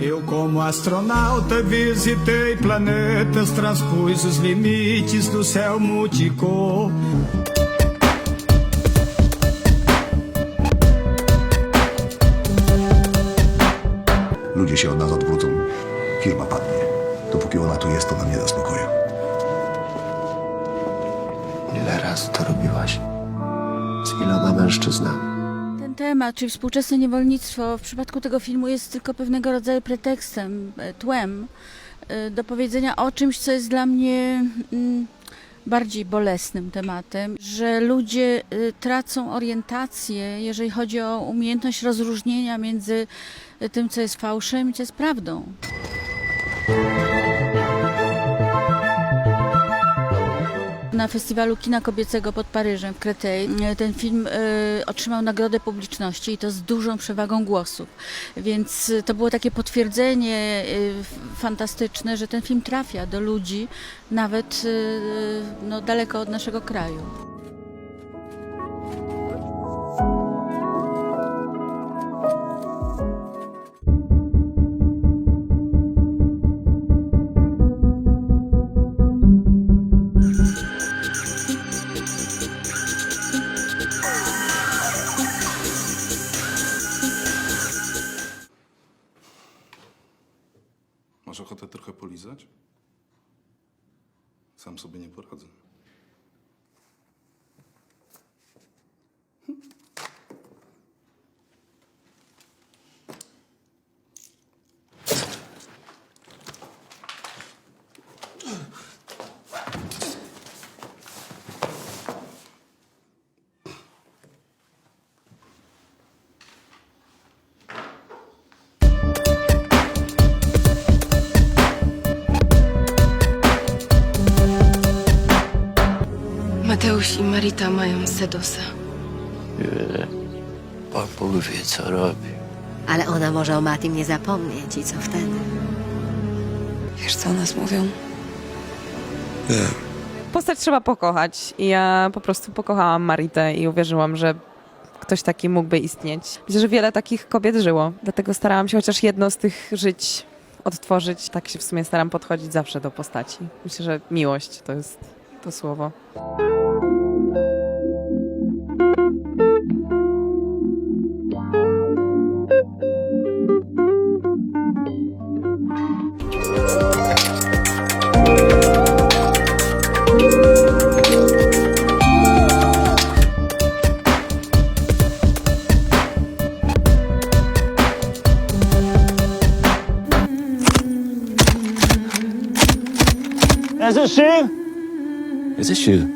Eu, como astronauta, visitei planetas, transpus os limites do céu multicor. Ludzie się od nas odwrócą, firma padnie, dopóki ona tu jest, to nam nie da spokoju. Ile razy to robiłaś? Z iloma mężczyznami? Ten temat, czyli współczesne niewolnictwo, w przypadku tego filmu jest tylko pewnego rodzaju pretekstem, e, tłem e, do powiedzenia o czymś, co jest dla mnie mm, bardziej bolesnym tematem, że ludzie e, tracą orientację, jeżeli chodzi o umiejętność rozróżnienia między tym, co jest fałszem i co jest prawdą. Na festiwalu kina kobiecego pod Paryżem w e, ten film e, otrzymał nagrodę publiczności i to z dużą przewagą głosów. Więc e, to było takie potwierdzenie e, fantastyczne, że ten film trafia do ludzi nawet no, daleko od naszego kraju. Masz ochotę trochę polizać? Sam sobie nie poradzę. Mateusz i Marita mają sedosa. Pan Bóg wie, co robi. Ale ona może o Matim nie zapomnieć i co wtedy? Wiesz, co o nas mówią? Postać trzeba pokochać i ja po prostu pokochałam Maritę i uwierzyłam, że ktoś taki mógłby istnieć. Myślę, że wiele takich kobiet żyło, dlatego starałam się chociaż jedno z tych żyć odtworzyć. Tak się w sumie staram podchodzić zawsze do postaci. Myślę, że miłość to jest to słowo. Is it you?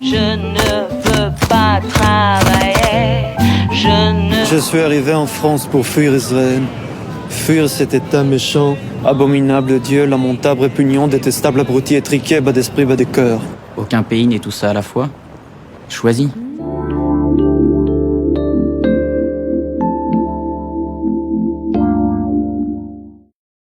Je ne veux pas travailler. Je ne Je suis arrivé en France pour fuir Israël. Fuir cet état méchant, abominable Dieu, lamentable, répugnant, détestable, abruti, étriqué, bas d'esprit, bas de cœur. Aucun pays n'est tout ça à la fois. Choisis.